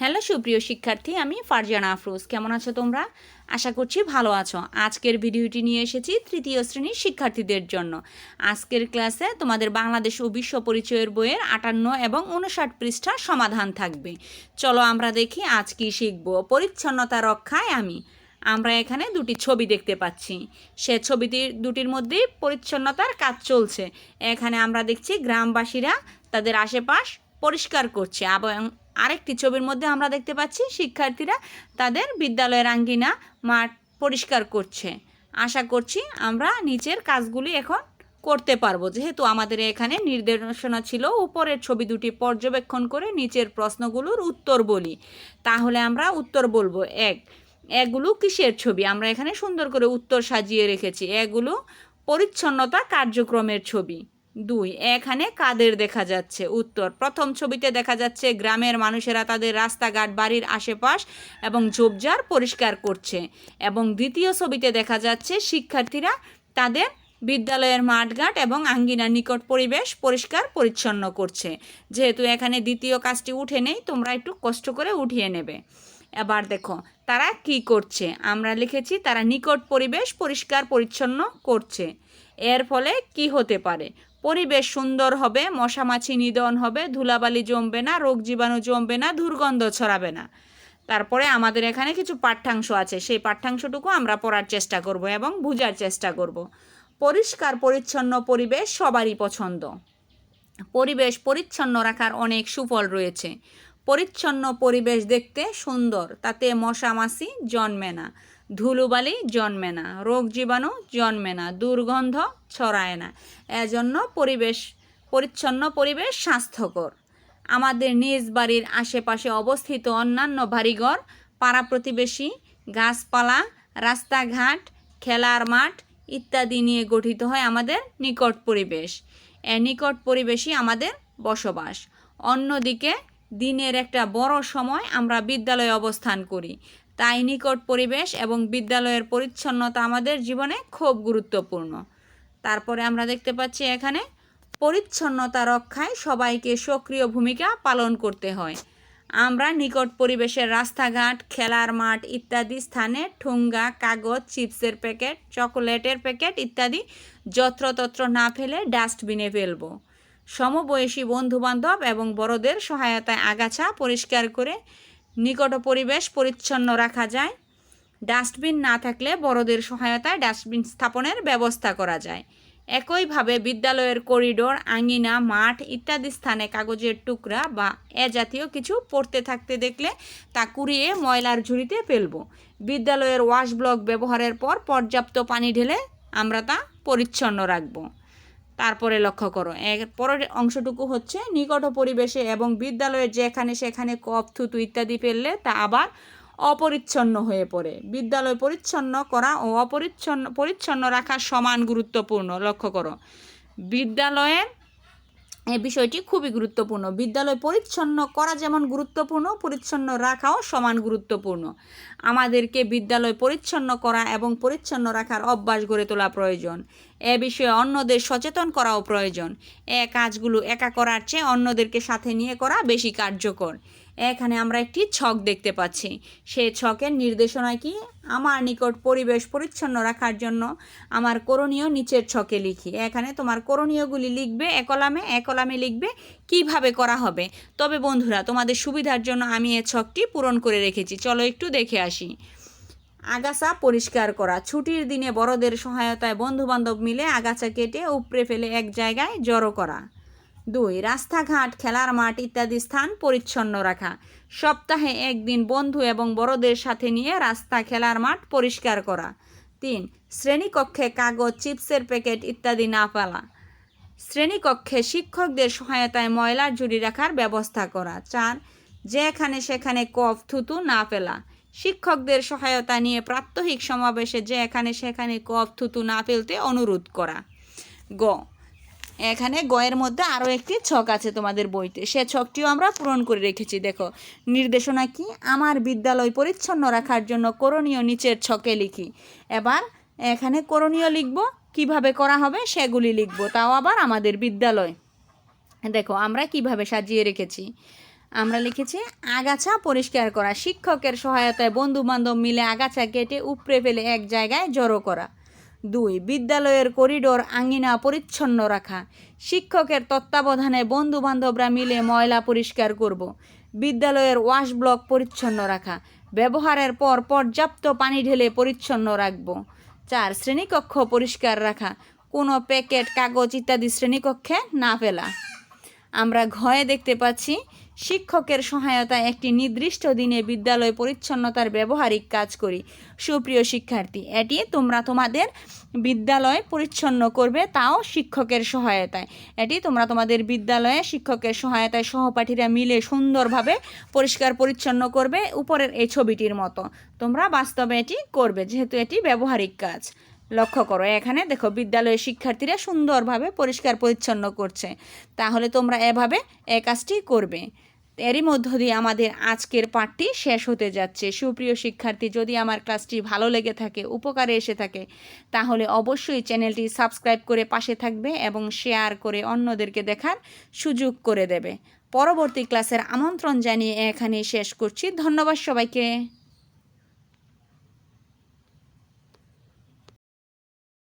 Hello সুপ্রিয় শিক্ষার্থী, আমি ফারজানা আফরোজ। কেমন আছো তোমরা? আশা করছি ভালো আছো। আজকের ভিডিওটি নিয়ে এসেছি তৃতীয় শ্রেণির শিক্ষার্থীদের জন্য। আজকের ক্লাসে তোমাদের বাংলাদেশ ও বিশ্ব পরিচয়ের বইয়ের আটান্ন এবং উনষাট পৃষ্ঠা সমাধান থাকবে। চলো আমরা দেখি আজ কি শিখব। পরিচ্ছন্নতা রক্ষায় আমি। আমরা এখানে দুটি ছবি দেখতে পাচ্ছি। সে ছবিটি, দুটির মধ্যেই পরিচ্ছন্নতার কাজ চলছে। এখানে আমরা দেখছি গ্রামবাসীরা তাদের আশেপাশ পরিষ্কার করছে এবং আরেকটি ছবির মধ্যে আমরা দেখতে পাচ্ছি শিক্ষার্থীরা তাদের বিদ্যালয়ের আঙ্গিনা মাঠ পরিষ্কার করছে। আশা করছি আমরা নিচের কাজগুলি এখন করতে পারব। যেহেতু আমাদের এখানে নির্দেশনা ছিল উপরের ছবি দুটি পর্যবেক্ষণ করে নিচের প্রশ্নগুলোর উত্তর বলি। তাহলে আমরা উত্তর বলব এক। এগুলো কিসের ছবি? আমরা এখানে সুন্দর করে উত্তর সাজিয়ে রেখেছি। এগুলো পরিচ্ছন্নতা কার্যক্রমের ছবি। দুই, এখানে কাদের দেখা যাচ্ছে? উত্তর, প্রথম ছবিতে দেখা যাচ্ছে গ্রামের মানুষেরা তাদের রাস্তাঘাট, বাড়ির আশেপাশ এবং ঝোপঝাড় পরিষ্কার করছে এবং দ্বিতীয় ছবিতে দেখা যাচ্ছে শিক্ষার্থীরা তাদের বিদ্যালয়ের মাঠঘাট এবং আঙ্গিনার নিকট পরিবেশ পরিষ্কার পরিচ্ছন্ন করছে। যেহেতু এখানে দ্বিতীয় কাজটি উঠে নেই, তোমরা একটু কষ্ট করে উঠিয়ে নেবে। এবার দেখো, তারা কি করছে? আমরা লিখেছি, তারা নিকট পরিবেশ পরিষ্কার পরিচ্ছন্ন করছে। এর ফলে কি হতে পারে? পরিবেশ সুন্দর হবে, মশামাছি নিধন হবে, ধুলাবালি জমবে না, রোগ জীবাণু জমবে না, দুর্গন্ধ ছড়াবে না। তারপরে আমাদের এখানে কিছু পাঠ্যাংশ আছে, সেই পাঠ্যাংশটুকু আমরা পড়ার চেষ্টা করব এবং বোঝার চেষ্টা করব। পরিষ্কার, পরিচ্ছন্ন পরিবেশ সবারই পছন্দ। পরিবেশ পরিচ্ছন্ন রাখার অনেক সুফল রয়েছে। পরিচ্ছন্ন পরিবেশ দেখতে সুন্দর। তাতে মশামাছি জন্মে না, ধুলোবালি জন্মে না, রোগ জীবাণু জন্মে না, দুর্গন্ধ ছড়ায় না। এজন্য পরিবেশ, পরিচ্ছন্ন পরিবেশ স্বাস্থ্যকর। আমাদের নিজ বাড়ির আশেপাশে অবস্থিত অন্যান্য বাড়িঘর, পাড়া প্রতিবেশী, গাছপালা, রাস্তাঘাট, খেলার মাঠ ইত্যাদি নিয়ে গঠিত হয় আমাদের নিকট পরিবেশ। এ নিকট পরিবেশই আমাদের বসবাস। অন্যদিকে দিনের একটা বড় সময় আমরা বিদ্যালয়ে অবস্থান করি। তাই নিকট পরিবেশ এবং বিদ্যালয়ের পরিচ্ছন্নতা আমাদের জীবনে খুব গুরুত্বপূর্ণ। তারপরে আমরা দেখতে পাচ্ছি এখানে পরিচ্ছন্নতা রক্ষায় সবাইকে সক্রিয় ভূমিকা পালন করতে হয়। আমরা নিকট পরিবেশের রাস্তাঘাট, খেলার মাঠ ইত্যাদি স্থানে ঠুঙ্গা, কাগজ, চিপসের প্যাকেট, চকোলেটের প্যাকেট ইত্যাদি যত্রতত্র না ফেলে ডাস্টবিনে ফেলব। সমবয়সী বন্ধুবান্ধব এবং বড়দের সহায়তায় আগাছা পরিষ্কার করে নিকট পরিবেশ পরিচ্ছন্ন রাখা যায়। ডাস্টবিন না থাকলে বড়দের সহায়তায় ডাস্টবিন স্থাপনের ব্যবস্থা করা যায়। একইভাবে বিদ্যালয়ের করিডোর, আঙিনা, মাঠ ইত্যাদি স্থানে কাগজের টুকরা বা এ জাতীয় কিছু পড়তে থাকতে দেখলে তা কুড়িয়ে ময়লার ঝুড়িতে ফেলব। বিদ্যালয়ের ওয়াশ ব্লক ব্যবহারের পর পর্যাপ্ত পানি ঢেলে আমরা তা পরিচ্ছন্ন রাখব। তারপরে লক্ষ্য করো। পরের অংশটুকু হচ্ছে নিকট পরিবেশে এবং বিদ্যালয়ে যেখানে সেখানে কফ, থুতু ইত্যাদি ফেললে তা আবার অপরিচ্ছন্ন হয়ে পড়ে। বিদ্যালয় পরিচ্ছন্ন করা ও অপরিচ্ছন্ন, পরিচ্ছন্ন রাখা সমান গুরুত্বপূর্ণ। লক্ষ্য করো। বিদ্যালয়ের এই বিষয়টি খুবই গুরুত্বপূর্ণ। বিদ্যালয় পরিচ্ছন্ন করা যেমন গুরুত্বপূর্ণ, পরিচ্ছন্ন রাখাও সমান গুরুত্বপূর্ণ। আমাদেরকে বিদ্যালয় পরিচ্ছন্ন করা এবং পরিচ্ছন্ন রাখার অভ্যাস গড়ে তোলা প্রয়োজন। এ বিষয়ে অন্যদের সচেতন করাও প্রয়োজন। এ কাজগুলো একা করার চেয়ে অন্যদেরকে সাথে নিয়ে করা বেশি কার্যকর। এখানে আমরা একটি ছক দেখতে পাচ্ছি। সে ছকের নির্দেশনা কি? আমার নিকট পরিবেশ পরিচ্ছন্ন রাখার জন্য আমার করণীয় নিচের ছকে লিখি। এখানে তোমার করণীয়গুলি লিখবে একলামে একলামে লিখবে কীভাবে করা হবে। তবে বন্ধুরা, তোমাদের সুবিধার জন্য আমি এ ছকটি পূরণ করে রেখেছি। চলো একটু দেখে আসি। আগাছা পরিষ্কার করা। ছুটির দিনে বড়দের সহায়তায় বন্ধুবান্ধব মিলে আগাছা কেটে উপড়ে ফেলে এক জায়গায় জড়ো করা। দুই, রাস্তাঘাট, খেলার মাঠ ইত্যাদি স্থান পরিচ্ছন্ন রাখা। সপ্তাহে একদিন বন্ধু এবং বড়দের সাথে নিয়ে রাস্তা, খেলার মাঠ পরিষ্কার করা। তিন, শ্রেণীকক্ষে কাগজ, চিপসের প্যাকেট ইত্যাদি না ফেলা। শ্রেণীকক্ষে শিক্ষকদের সহায়তায় ময়লার ঝুড়ি রাখার ব্যবস্থা করা। চার, যেখানে সেখানে কফ, থুতু না ফেলা। শিক্ষকদের সহায়তা নিয়ে প্রাত্যহিক সমাবেশে যে এখানে সেখানে কফ, থুতু না ফেলতে অনুরোধ করা। গ এখানে গয়ের মধ্যে আরও একটি ছক আছে তোমাদের বইতে। সে ছকটিও আমরা পূরণ করে রেখেছি, দেখো। নির্দেশনা কি? আমার বিদ্যালয় পরিচ্ছন্ন রাখার জন্য করণীয় নিচের ছকে লিখি। এবার এখানে করণীয় লিখব, কীভাবে করা হবে সেগুলি লিখব, তাও আবার আমাদের বিদ্যালয়। দেখো, আমরা কীভাবে সাজিয়ে রেখেছি? আমরা লিখেছি, আগাছা পরিষ্কার করা। শিক্ষকের সহায়তায় বন্ধু বান্ধব মিলে আগাছা কেটে উপড়ে ফেলে এক জায়গায় জড়ো করা। দুই, বিদ্যালয়ের করিডোর আঙিনা পরিচ্ছন্ন রাখা। শিক্ষকের তত্ত্বাবধানে বন্ধু বান্ধবরা মিলে ময়লা পরিষ্কার করব। বিদ্যালয়ের ওয়াশ ব্লক পরিচ্ছন্ন রাখা। ব্যবহারের পর পর্যাপ্ত পানি ঢেলে পরিচ্ছন্ন রাখব। চার, শ্রেণীকক্ষ পরিষ্কার রাখা। কোনো প্যাকেট, কাগজ ইত্যাদি শ্রেণীকক্ষে না ফেলা। আমরা ঘয়ে দেখতে পাচ্ছি শিক্ষকের সহায়তায় একটি নির্দিষ্ট দিনে বিদ্যালয় পরিচ্ছন্নতার ব্যবহারিক কাজ করি। সুপ্রিয় শিক্ষার্থী, এটি তোমরা তোমাদের বিদ্যালয় পরিচ্ছন্ন করবে, তাও শিক্ষকের সহায়তায়। এটি তোমরা তোমাদের বিদ্যালয়ে শিক্ষকের সহায়তায় সহপাঠীরা মিলে সুন্দরভাবে পরিষ্কার পরিচ্ছন্ন করবে উপরের এই ছবিটির মতো। তোমরা বাস্তবে এটি করবে, যেহেতু এটি ব্যবহারিক কাজ। লক্ষ্য করো, এখানে দেখো বিদ্যালয়ের শিক্ষার্থীরা সুন্দরভাবে পরিষ্কার পরিচ্ছন্ন করছে। তাহলে তোমরা এভাবে এই কাজটি করবে। এরই মধ্য দিয়ে আমাদের আজকের পাঠটি শেষ হতে যাচ্ছে। সুপ্রিয় শিক্ষার্থী, যদি আমার ক্লাসটি ভালো লেগে থাকে, উপকারে এসে থাকে, তাহলে অবশ্যই চ্যানেলটি সাবস্ক্রাইব করে পাশে থাকবে এবং শেয়ার করে অন্যদেরকে দেখার সুযোগ করে দেবে। পরবর্তী ক্লাসের আমন্ত্রণ জানিয়ে এখানেই শেষ করছি। ধন্যবাদ সবাইকে।